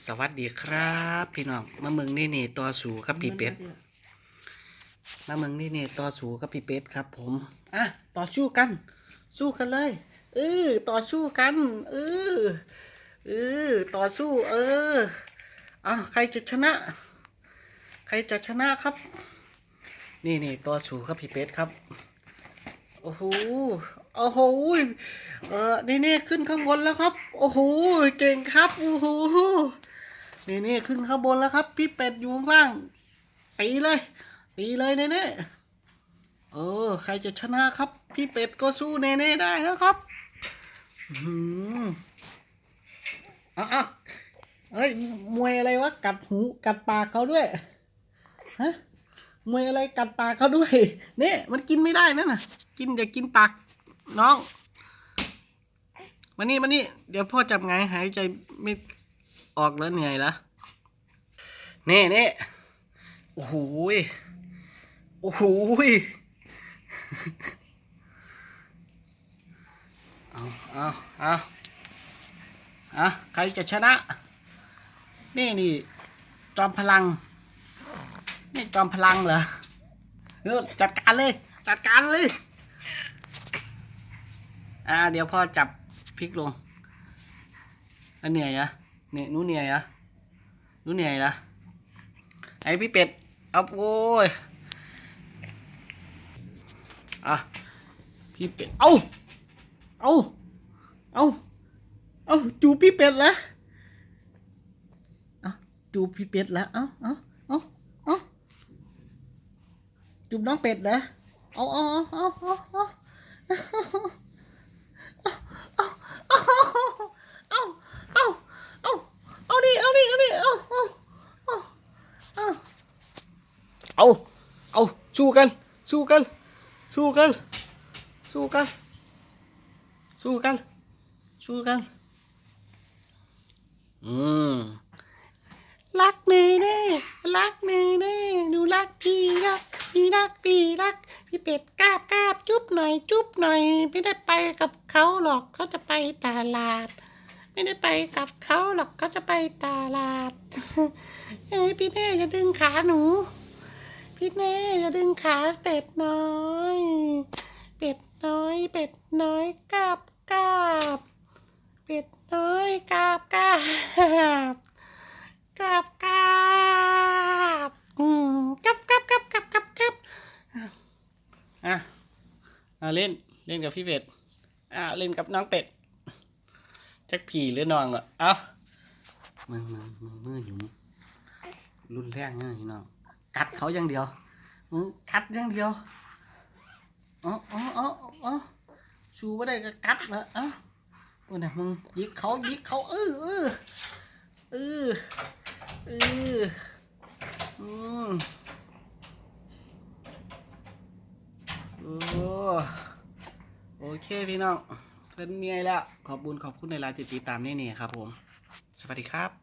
สวัสดีครับ พี่น้องมาเมืองนี่นี่ต่อสูกับพี่เป็ดมาเมืองนี่นี่ต่อสูกับพี่เป็ดครับ ผมอะต่อสู้กัน สู้กันเลยเออต่อสู้กันเออเออต่อสู้ เอออะใครจะชนะ ใครจะชนะครับ นี่นี่ต่อสู้กับพี่เป็ดครับโอ้โหโอ้โห เออนี่นี่ขึ้นข้างบนแล้วครับ โอ้โห เก่งครับ โอ้โห นี่นี่ขึ้นข้างบนแล้วครับ พี่เป็ดอยู่ข้างล่างตีเลยตีเลยเน่เน่เออ ใครจะชนะครับ พี่เป็ดก็สู้เน่เน่ได้นะครับอื้อหืมอะอะเอ้ยมวยอะไรวะกัดหูกัดปากเขาด้วยฮะมวยอะไรกัดปากเขาด้วยเนี่ยมันกินไม่ได้นั่นน่ะ กินอย่ากินปากน้องมานี่มานี่เดี๋ยวพ่อจับไงหายใจไม่ ออกแล้วเหนื่อยละเน่เน่โอ้โหโอ้โหเอาเอาเอาอะใครจะชนะ นี่นี่จอมพลัง นี่จอมพลังเหรอเออจัดการเลย จัดการเลย อ่า เดี๋ยวพ่อจับพลิกลงอันเหนื่อยอะ เนี่ยนู้นเหนื่ยอะนู้นเหนื่ยละไอพี่เป็ดเอาโอ้ยอะพี่เป็ดเอาเอาเอาเอาจูพี่เป็ดละเอาจูพี่เป็ดละเอาเอาเอาเอาจูน้องเป็ดเหรอเอาเอาเอาเอาเอาเอาเอาเอาเอาเอาเอาดิเอาดิเอาดิเอาเอาเอาเอา เอาเอาสู้กัน สู้กัน สู้กัน สู้กัน สู้กัน สู้กัน อืม รักนี่แน่รักนี่แน่หนูรักพี่รักพี่รักพี่รัก พี่เป็ดกราบกราบจุ๊บหน่อย จุ๊บหน่อย ไม่ได้ไปกับเขาหรอกเขาจะไปตลาดไม่ได้ไปกับเขาหรอกเขาจะไปตลาด เอ้ยพี่แน่อย่าดึงขาหนู พี่แน่อย่าดึงขาเป็ดน้อย เป็ดน้อย เป็ดน้อยกราบกราบเป็ดน้อยกราบกราบกราบกราบอืมกับกับกับกับกับกับอะอะเล่นเล่นกับพี่เป็ดอะเล่นกับน้องเป็ดจักผีหรือน้องอะเอ้ามือมือมือมืออยู่รุนแรงนะพี่น้อง กัดเขาอย่างเดียวมึงกัดอย่างเดียวเอ๋ออ๋ออ๋ออชูไม่ได้ก็กัดละเอ้าโอ้ยนะมึงยิกเขายิกเขาเออเออเออเอออืมโอ้โอเคพี่น้องเป็นเมียแล้ว ขอบบุญขอบคุณในไลน์ติดตามนี่นี่ครับผม สวัสดีครับ